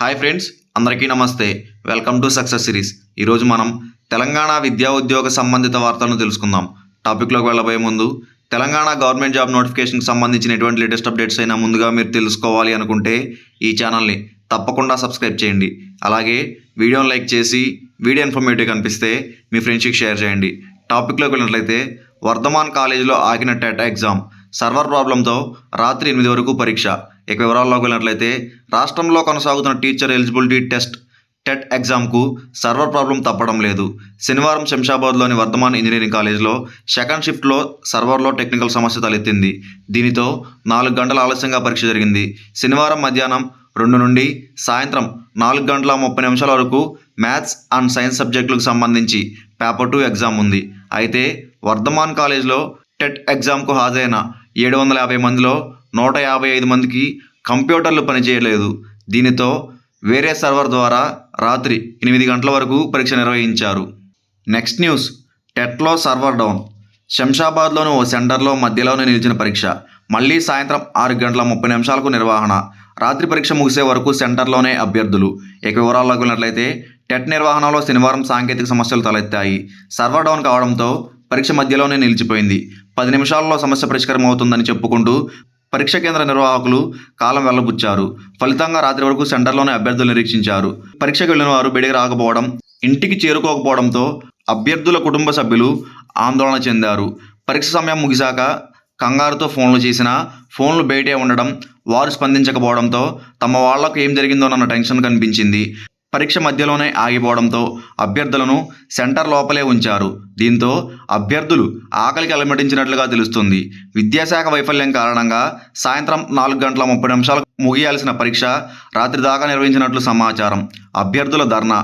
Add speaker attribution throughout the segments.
Speaker 1: Hi friends అందరికీ నమస్తే. Welcome to success series. ఈరోజు మనం తెలంగాణ విద్యా ఉద్యోగ సంబంధిత వార్తలను తెలుసుకుందాం. టాపిక్లోకి వెళ్ళబోయే ముందు తెలంగాణ గవర్నమెంట్ జాబ్ నోటిఫికేషన్కి సంబంధించిన ఎటువంటి లేటెస్ట్ అప్డేట్స్ అయినా ముందుగా మీరు తెలుసుకోవాలి అనుకుంటే ఈ ఛానల్ని తప్పకుండా సబ్స్క్రైబ్ చేయండి. అలాగే వీడియోని లైక్ చేసి వీడియో ఇన్ఫర్మేటివ్ కనిపిస్తే మీ ఫ్రెండ్స్కి షేర్ చేయండి. టాపిక్లోకి వెళ్ళినట్లయితే వర్ధమాన్ కాలేజీలో ఆగిన టెట్ ఎగ్జామ్. సర్వర్ ప్రాబ్లంతో రాత్రి ఎనిమిది వరకు పరీక్ష. ఇక వివరాల్లోకి వెళ్ళినట్లయితే రాష్ట్రంలో కొనసాగుతున్న టీచర్ ఎలిజిబిలిటీ టెస్ట్ టెట్ ఎగ్జామ్కు సర్వర్ ప్రాబ్లం తప్పడం లేదు. శనివారం శంషాబాద్లోని వర్ధమాన్ ఇంజనీరింగ్ కాలేజ్లో సెకండ్ షిఫ్ట్లో సర్వర్లో టెక్నికల్ సమస్య తలెత్తింది. దీనితో నాలుగు గంటల ఆలస్యంగా పరీక్ష జరిగింది. శనివారం మధ్యాహ్నం రెండు నుండి సాయంత్రం నాలుగు గంటల ముప్పై నిమిషాల వరకు మ్యాథ్స్ అండ్ సైన్స్ సబ్జెక్టులకు సంబంధించి పేపర్ టూ ఎగ్జామ్ ఉంది. అయితే వర్ధమాన్ కాలేజ్లో టెట్ ఎగ్జామ్కు హాజరైన ఏడు వందల యాభై మందిలో నూట యాభై ఐదు మందికి కంప్యూటర్లు పనిచేయలేదు. దీనితో వేరే సర్వర్ ద్వారా రాత్రి ఎనిమిది గంటల వరకు పరీక్ష నిర్వహించారు. నెక్స్ట్ న్యూస్ టెట్లో సర్వర్ డౌన్. శంషాబాద్లోని ఓ సెంటర్లో మధ్యలోనే నిలిచిన పరీక్ష. మళ్ళీ సాయంత్రం ఆరు గంటల ముప్పై నిమిషాలకు నిర్వహణ. రాత్రి పరీక్ష ముగిసే వరకు సెంటర్లోనే అభ్యర్థులు. ఇక వివరాల్లోకి వెళ్ళినట్లయితే టెట్ నిర్వహణలో శనివారం సాంకేతిక సమస్యలు తలెత్తాయి. సర్వర్ డౌన్ కావడంతో పరీక్ష మధ్యలోనే నిలిచిపోయింది. పది నిమిషాల్లో సమస్య పరిష్కారం అవుతుందని చెప్పుకుంటూ పరీక్ష కేంద్ర నిర్వాహకులు కాలం వెళ్ళబుచ్చారు. ఫలితంగా రాత్రి వరకు సెంటర్లోనే అభ్యర్థులు నిరీక్షించారు. పరీక్షకు వెళ్ళిన వారు బయటికి రాకపోవడం ఇంటికి చేరుకోకపోవడంతో అభ్యర్థుల కుటుంబ సభ్యులు ఆందోళన చెందారు. పరీక్ష సమయం ముగిశాక కంగారుతో ఫోన్లు చేసినా ఫోన్లు బయటే ఉండడం వారు స్పందించకపోవడంతో తమ వాళ్ళకు ఏం జరిగిందోనన్న టెన్షన్ కనిపించింది. పరీక్ష మధ్యలోనే ఆగిపోవడంతో అభ్యర్థులను సెంటర్ లోపలే ఉంచారు. దీంతో అభ్యర్థులు ఆకలికి అలమటించినట్లుగా తెలుస్తుంది. విద్యాశాఖ వైఫల్యం కారణంగా సాయంత్రం నాలుగు గంటల ముప్పై నిమిషాలకు ముగియాల్సిన పరీక్ష రాత్రి దాకా నిర్వహించినట్లు సమాచారం. అభ్యర్థుల ధర్నా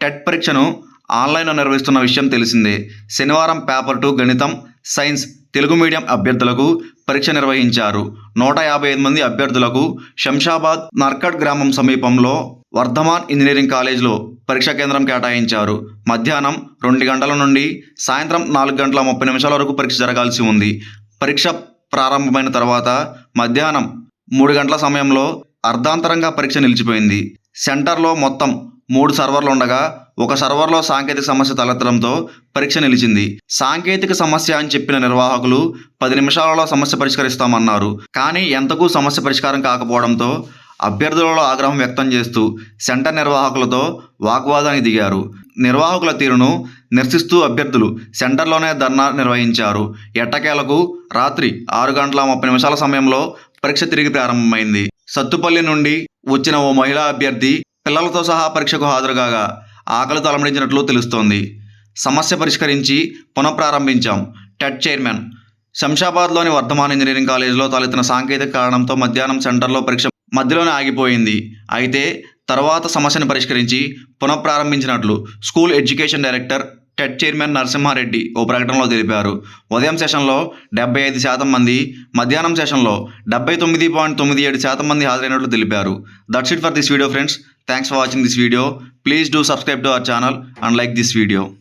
Speaker 1: టెట్ పరీక్షను ఆన్లైన్లో నిర్వహిస్తున్న విషయం తెలిసిందే. శనివారం పేపర్ టూ గణితం సైన్స్ తెలుగు మీడియం అభ్యర్థులకు పరీక్ష నిర్వహించారు. నూట యాభై ఐదు మంది అభ్యర్థులకు శంషాబాద్ నర్కట్ గ్రామం సమీపంలో వర్ధమాన్ ఇంజనీరింగ్ కాలేజ్లో పరీక్షా కేంద్రం కేటాయించారు. మధ్యాహ్నం రెండు గంటల నుండి సాయంత్రం నాలుగు గంటల ముప్పై నిమిషాల వరకు పరీక్ష జరగాల్సి ఉంది. పరీక్ష ప్రారంభమైన తర్వాత మధ్యాహ్నం మూడు గంటల సమయంలో అర్ధాంతరంగా పరీక్ష నిలిచిపోయింది. సెంటర్లో మొత్తం మూడు సర్వర్లు ఉండగా ఒక సర్వర్లో సాంకేతిక సమస్య తలెత్తడంతో పరీక్ష నిలిచింది. సాంకేతిక సమస్య అని చెప్పిన నిర్వాహకులు పది నిమిషాలలో సమస్య పరిష్కరిస్తామన్నారు. కానీ ఎంతకు సమస్య పరిష్కారం కాకపోవడంతో అభ్యర్థులలో ఆగ్రహం వ్యక్తం చేస్తూ సెంటర్ నిర్వాహకులతో వాగ్వాదానికి దిగారు. నిర్వాహకుల తీరును నిరసిస్తూ అభ్యర్థులు సెంటర్లోనే ధర్నా నిర్వహించారు. ఎట్టకేలకు రాత్రి ఆరు గంటల ముప్పై నిమిషాల సమయంలో పరీక్ష తిరిగి ప్రారంభమైంది. సత్తుపల్లి నుండి వచ్చిన ఓ మహిళా అభ్యర్థి పిల్లలతో సహా పరీక్షకు హాజరుగాగా ఆకలితో అలమడించినట్లు తెలుస్తోంది. సమస్య పరిష్కరించి పునఃప్రారంభించాం. TET chairman. శంషాబాద్లోని వర్ధమాన్ ఇంజనీరింగ్ కాలేజీలో తలెత్తిన సాంకేతిక కారణంతో మధ్యాహ్నం సెంటర్లో పరీక్ష మధ్యలోనే ఆగిపోయింది. అయితే తర్వాత సమస్యను పరిష్కరించి పునఃప్రారంభించినట్లు school education director TET chairman Narasimha Reddy ఓ ప్రకటనలో తెలిపారు. ఉదయం సెషన్లో డెబ్బై ఐదు శాతం మంది మధ్యాహ్నం సెషన్లో డెబ్బై తొమ్మిది పాయింట్ తొమ్మిది ఏడు శాతం మంది హాజరైనట్లు తెలిపారు. That's it for this video friends. Thanks for watching this video. Please do subscribe to our channel and like this video.